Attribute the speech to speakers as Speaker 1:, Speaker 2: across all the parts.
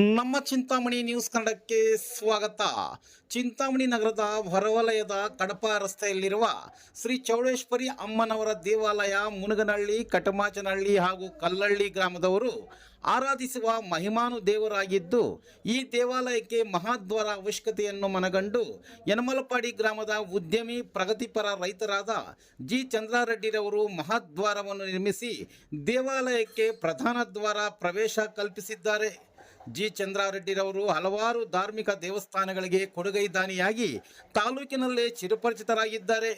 Speaker 1: ನಮ್ಮ ಚಿಂತಾಮಣಿ ನ್ಯೂಸ್ ಕನ್ನಡಕ್ಕೆ ಸ್ವಾಗತ. ಚಿಂತಾಮಣಿ ನಗರದ ಹೊರವಲಯದ ಕಡಪ ರಸ್ತೆಯಲ್ಲಿರುವ ಶ್ರೀ ಚೌಡೇಶ್ವರಿ ಅಮ್ಮನವರ ದೇವಾಲಯ, ಮುನಗನಹಳ್ಳಿ, ಕಟಮಾಚನಹಳ್ಳಿ ಹಾಗೂ ಕಲ್ಲಳ್ಳಿ ಗ್ರಾಮದವರು ಆರಾಧಿಸುವ ಮಹಿಮಾನು ದೇವರಾಗಿದ್ದು, ಈ ದೇವಾಲಯಕ್ಕೆ ಮಹಾದ್ವಾರ ಅವಶ್ಯಕತೆಯನ್ನು ಮನಗಂಡು ಯನಮಲಪಾಡಿ ಗ್ರಾಮದ ಉದ್ಯಮಿ, ಪ್ರಗತಿಪರ ರೈತರಾದ ಜಿ. ಚಂದ್ರಾರೆಡ್ಡಿರವರು ಮಹಾದ್ವಾರವನ್ನು ನಿರ್ಮಿಸಿ ದೇವಾಲಯಕ್ಕೆ ಪ್ರಧಾನ ದ್ವಾರ ಪ್ರವೇಶ ಕಲ್ಪಿಸಿದ್ದಾರೆ. ಜಿ ಚಂದ್ರಾರೆಡ್ಡಿರವರು ಹಲವಾರು ಧಾರ್ಮಿಕ ದೇವಸ್ಥಾನಗಳಿಗೆ ಕೊಡುಗೈ ದಾನಿಯಾಗಿ ತಾಲೂಕಿನಲ್ಲೇ ಚಿರಪರಿಚಿತರಾಗಿದ್ದಾರೆ.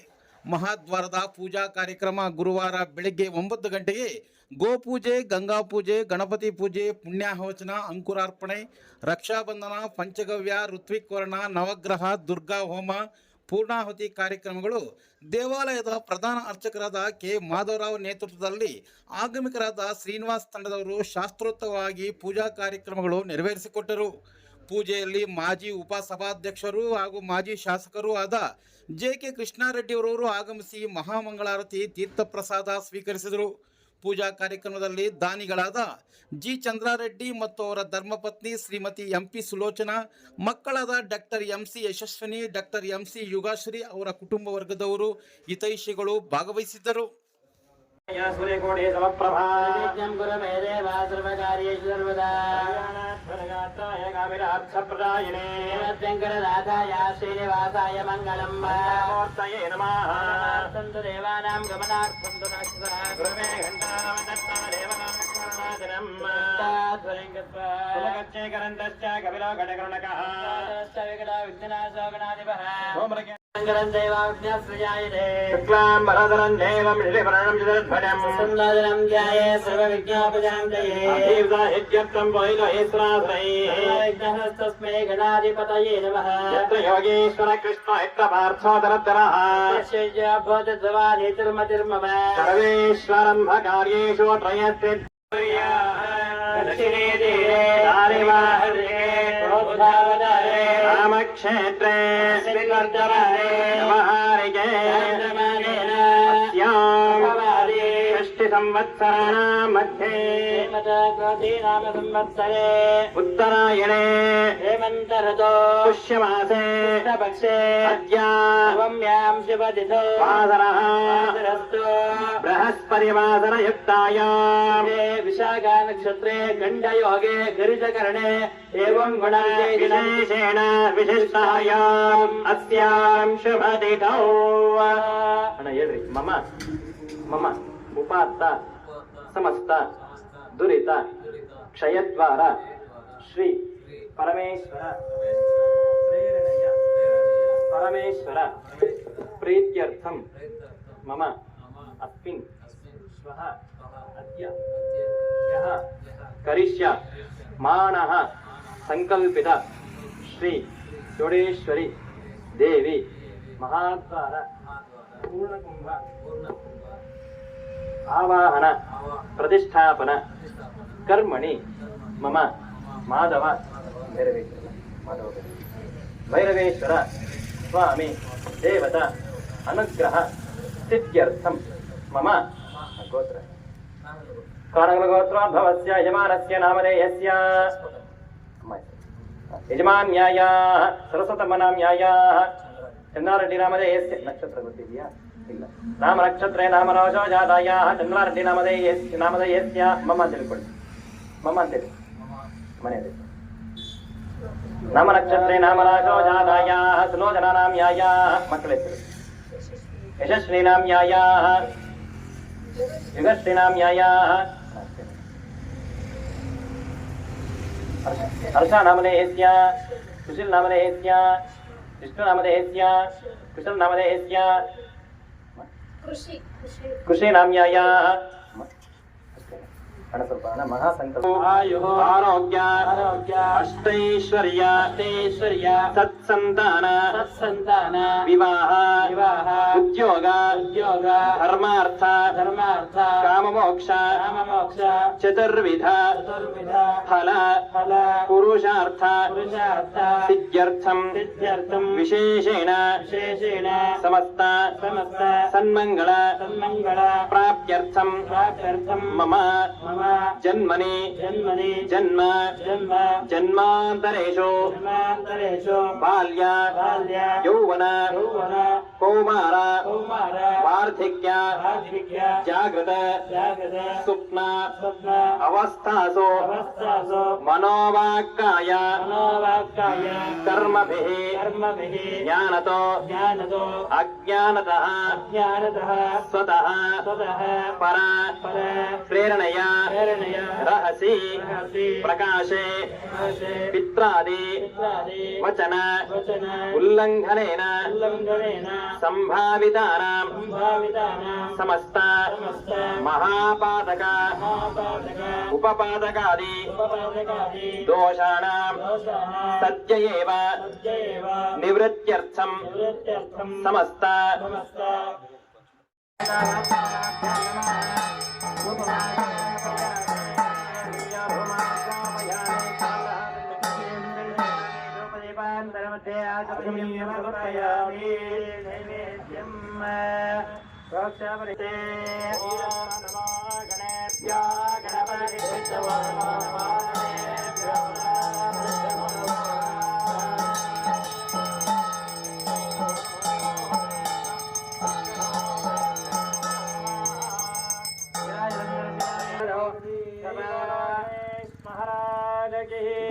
Speaker 1: ಮಹಾದ್ವಾರದ ಪೂಜಾ ಕಾರ್ಯಕ್ರಮ ಗುರುವಾರ ಬೆಳಗ್ಗೆ ಒಂಬತ್ತು ಗಂಟೆಗೆ ಗೋಪೂಜೆ ಗಂಗಾ ಪೂಜೆ ಗಣಪತಿ ಪೂಜೆ, ಪುಣ್ಯಾಹವಚನ, ಅಂಕುರಾರ್ಪಣೆ, ರಕ್ಷಾಬಂಧನ, ಪಂಚಗವ್ಯ ಋತ್ವಿಕ್ವರ್ಣ ನವಗ್ರಹ ದುರ್ಗಾ ಹೋಮ ಪೂರ್ಣಾಹುತಿ ಕಾರ್ಯಕ್ರಮಗಳು ದೇವಾಲಯದ ಪ್ರಧಾನ ಅರ್ಚಕರಾದ ಕೆ. ಮಾಧವರಾವ್ ನೇತೃತ್ವದಲ್ಲಿ ಆಗಮಿಕರಾದ ಶ್ರೀನಿವಾಸ್ ತಂಡದವರು ಶಾಸ್ತ್ರೋತ್ತವಾಗಿ ಪೂಜಾ ಕಾರ್ಯಕ್ರಮಗಳು ನೆರವೇರಿಸಿಕೊಟ್ಟರು. ಪೂಜೆಯಲ್ಲಿ ಮಾಜಿ ಉಪಸಭಾಧ್ಯಕ್ಷರು ಹಾಗೂ ಮಾಜಿ ಶಾಸಕರೂ ಆದ ಜೆ. ಕೆ. ಕೃಷ್ಣಾರೆಡ್ಡಿಯವರವರು ಆಗಮಿಸಿ ಮಹಾಮಂಗಳಾರತಿ ತೀರ್ಥಪ್ರಸಾದ ಸ್ವೀಕರಿಸಿದರು. ಪೂಜಾ ಕಾರ್ಯಕ್ರಮದಲ್ಲಿ ದಾನಿಗಳಾದ ಜಿ ಚಂದ್ರಾರೆಡ್ಡಿ ಮತ್ತು ಅವರ ಧರ್ಮಪತ್ನಿ ಶ್ರೀಮತಿ ಎಂ ಪಿ ಸುಲೋಚನಾ, ಮಕ್ಕಳಾದ doctor M C Yashaswini, doctor M C Yugashri ಅವರ ಕುಟುಂಬ ವರ್ಗದವರು ಹಿತೈಷಿಗಳು ಭಾಗವಹಿಸಿದ್ದರು.
Speaker 2: या सूर्यकोटि समप्रभा
Speaker 3: नित्यं गुरवे देवा सर्वकार्येषु सर्वदा
Speaker 2: ध्वनगात्राय कामिरार्थप्रदायिने
Speaker 3: वेङ्कटनाथाय श्रीनिवासाय मङ्गलम्
Speaker 2: मूर्तये नमः
Speaker 3: सन्तु देवानां गमनार्थं तु नक्षत्रा
Speaker 2: गुरवे घण्टानवदत्तादेवनाकरुणादिनम्
Speaker 3: गुरुमेघध्वनिं गत्वा
Speaker 2: सुलगच्चेकरन्तश्च कपिलो घटकरुणकः
Speaker 3: विकटा
Speaker 2: శుక్లాంబరధరం దేవమిళివరణం జలధ్వజం సుందరం
Speaker 3: ధ్యాయే సర్వవిజ్ఞాపజాంతయేత్తం వైలోహిస్రాశ్రయస్తస్మై
Speaker 2: గణాధిపతయే నమః
Speaker 3: యత్ర యోగేశ్వర కృష్ణ
Speaker 2: యత్ర పార్థోదరధరః యస్య భోజద్వా
Speaker 3: నేతిర్మతిర్మమ
Speaker 2: సర్వేశ్వరంభ కార్యేషు త్రయత్రి
Speaker 3: దక్షిణే ధీరే దారివాహరే
Speaker 2: रामक्षेत्रे
Speaker 3: व्यवहारिके
Speaker 2: षष्टिसंवत्सराणां मध्ये
Speaker 3: नाम संवत्सरे
Speaker 2: उत्तरायणे
Speaker 3: हेमन्तऋतो
Speaker 2: पुष्यमासे
Speaker 3: कृष्णपक्षे
Speaker 2: अद्य
Speaker 3: नवम्यां शिवतिथो
Speaker 2: वासरः
Speaker 3: वासरस्तु
Speaker 2: बृहस्पतिवासरयुक्तायाम्
Speaker 3: हे विशाखा नक्षत्रे गण्डयोगे गरितकर्णे एवं गुणाये
Speaker 2: विशेषेण विशिष्टायाम् अस्याम् शुभतिथौ ಅಣ್ಣ ಹೇಳ್ರಿ ಮಮ ಮಮ ఉపాత్త సమస్త దురిత క్షయద్వార శ్రీ పరమేశ్వర పరమేశ్వర ప్రీత్యర్థం మమ అస్మిన్ శ్వః అద్య యః కరిష్య మానః సంకల్పిత శ్రీ జోడేశ్వరి దేవి మహాద్వార పూర్ణకుంభ పూర్ణ आवाहन, प्रतिष्ठापन, कर्मणि, मम, माधव, भैरवेश्वर स्वामी, देवता, अनुग्रह सिद्ध्यर्थम मम, गोत्र। कारणगोत्रोद्भवस्य यजमानस्य नामधेयस्य यजमान्यायाः सरस्वतमनाम्यायाः चन्दारेड्डिनामधेयस्य नक्षत्रवृत्तिः ಚಂದ್ರಾರೆಡ್ಡಿ ನಾಮಧೇಯಸ್ಯ ನಕ್ಷತ್ರ ಗೊತ್ತಿದೆಯಾ ಇಲ್ಲ ನಾಮ ನಕ್ಷತ್ರೇ ನಾಮರೋಷೋ ಜಾತಾಯ ಚಂದ್ರಾರೆಡ್ಡಿ ನಾಮಧೇಯಸ್ಯ ನಾಮಧೇಯಸ್ಯ ಮಮ್ಮ ಅಂತ ತಿಳ್ಕೊಳ್ಳಿ ಮಮ್ಮ ಅಂತೇಳಿ ಮನೆಯಲ್ಲಿ ನಾಮ ನಕ್ಷತ್ರೇ ನಾಮರಾಶೋ ಜಾತಾಯ ಸುಲೋಚನಾ ನಾಮ್ಯಾಯ ಮಕ್ಕಳ ಹೆಸರು ಯಶಸ್ವಿನಿ ನಾಮ್ಯಾಯ ಯುಗಶ್ರೀ ನಾಮ್ಯಾಯ ಹರ್ಷ ನಾಮಧೇಯಸ್ಯ ಸುಶೀಲ್ ನಾಮಧೇಯಸ್ಯ ವಿಷ್ಣು ನಾಮಧೇಯಸ್ಯ ಕುಶಲ್ ನಾಮಧೇಯಸ್ಯ
Speaker 4: ಕೃಷಿ ಕೃಷಿ
Speaker 2: ಕೃಷಿ ನಾಮ್ಯಾಯ ಹಣ ಸ್ವಲ್ಪ ಹಣ ಮಹಾಸಂಕಲ್ಪ ಆಯು ಆರೋಗ್ಯ
Speaker 3: ಆರೋಗ್ಯ
Speaker 2: ಅಷ್ಟೈಶ್ವರ್ಯ
Speaker 3: ಅಷ್ಟೈಶ್ವರ್ಯ
Speaker 2: ಸತ್ಸಂತಾನ सत्सन्तान
Speaker 3: सत्सन्तान
Speaker 2: विवाह।
Speaker 3: विवाह।
Speaker 2: उद्योग।
Speaker 3: उद्योग।
Speaker 2: धर्मार्थ।
Speaker 3: धर्मार्थ।
Speaker 2: काममोक्ष।
Speaker 3: काममोक्ष।
Speaker 2: चतुर्विध।
Speaker 3: चतुर्विध।
Speaker 2: फल।
Speaker 3: फल।
Speaker 2: पुरुषार्थ।
Speaker 3: पुरुषार्थ।
Speaker 2: सिद्ध्यर्थम्।
Speaker 3: सिद्ध्यर्थम्।
Speaker 2: विशेषेण।
Speaker 3: विशेषेण।
Speaker 2: समस्त।
Speaker 3: समस्त।
Speaker 2: सन्मङ्गल।
Speaker 3: सन्मङ्गल।
Speaker 2: प्राप्त्यर्थम्।
Speaker 3: प्राप्त्यर्थम्।
Speaker 2: मम।
Speaker 3: मम।
Speaker 2: जन्मनि।
Speaker 3: जन्मनि।
Speaker 2: जन्म।
Speaker 3: जन्म।
Speaker 2: जन्मान्तरेषु।
Speaker 3: जन्मान्तरेषु।
Speaker 2: ಬಾಲ್ಯ
Speaker 3: ಯೌವನ
Speaker 2: కౌమార వార్ధక్య జాగ్రత్త స్వప్న అవస్థాసు మనోవాక్కాయ
Speaker 3: మనోవాక్కాయ
Speaker 2: కర్మభిః
Speaker 3: కర్మభిః
Speaker 2: జ్ఞానతో
Speaker 3: జ్ఞానతో
Speaker 2: సంభావితానాం. సమస్త
Speaker 3: సమస్త
Speaker 2: మహాపాతక
Speaker 3: మహాపాతక
Speaker 2: ఉపపాదకాది
Speaker 3: ఉపపాదకాది
Speaker 2: దోషాణం.
Speaker 3: దోషానాం
Speaker 2: సత్య
Speaker 3: Yeah.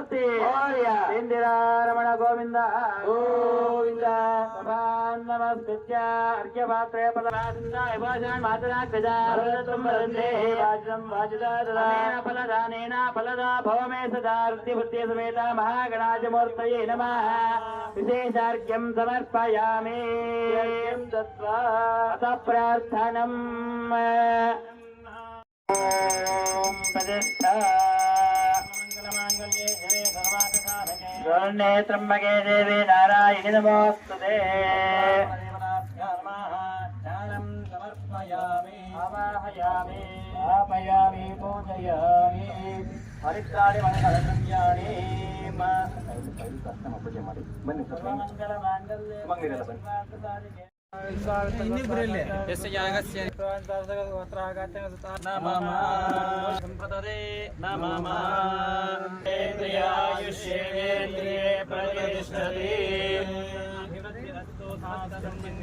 Speaker 3: మోర్య ఇందిరారమణ గోవింద. గోవింద. నమస్కృత్య. అర్ఘ్యపాత్రే ఫలదానేన ఫలదా. భవమే సదా. వృత్తి బుద్ధి సమేత మహాగణాజమూర్తయే నమః. విశేషార్ఘ్యం సమర్పయామి. అత ప్రార్థనం శరణ్యే త్రమ్మకే దేవి నారాయణి నమోస్తుతే ఆవాహయామి. ఆపయామి పూజయామి. హరిద్రాణి మంగళకళ్యాణి మంగళ మాంగళ్యే సంపదరే నమమాయుష్యేంద్రియే ప్రతిష్టతి మంగళాని భవంతు వాయుపతే విదితం పశుపతే ప్రియసుతం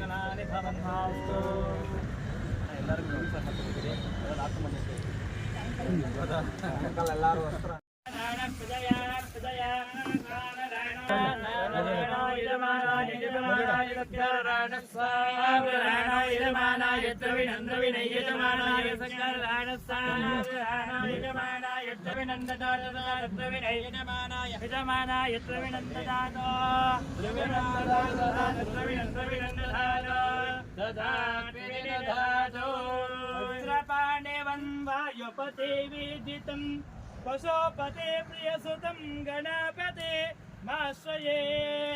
Speaker 3: గణపతే మాశ్రయే మహాగణాధిమూర్తయే నమః మనసాభీష్ట ప్రార్థనాం సమర్పయామి పరిణేర్యా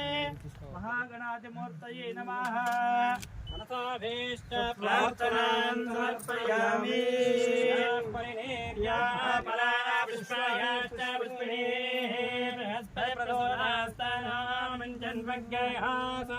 Speaker 3: పలా పుష్పాయాశ్చ పుష్పిణీః. బృహస్పతి ప్రచోదనాస్తానాం జన్మజ్ఞయాసః విఘ్నహర్త విఘ్నహర్త మహాగణపతి సంపూర్ణ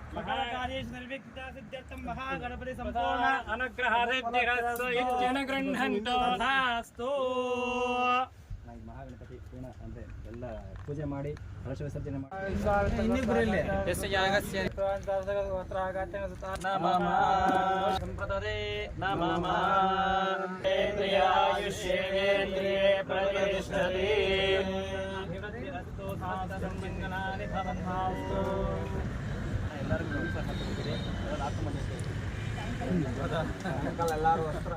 Speaker 3: ಮಹಾಗಣಪತಿ ಸಂಪೂರ್ಣ ಅನುಗ್ರಹ
Speaker 5: ಮಹಾಗಣಪತಿ ಪೂರ್ಣ ಅಂದ್ರೆ ಎಲ್ಲ ಪೂಜೆ ಮಾಡಿ ಕಲಶ ವಿಸರ್ಜನೆ ಮಾಡಿ
Speaker 3: ಎಲ್ಲರೂ
Speaker 5: ಸಹ ಹಾಕಿರ್ತೀರಿ ಅದರಲ್ಲಿ ಎಲ್ಲರೂ ಅಷ್ಟರ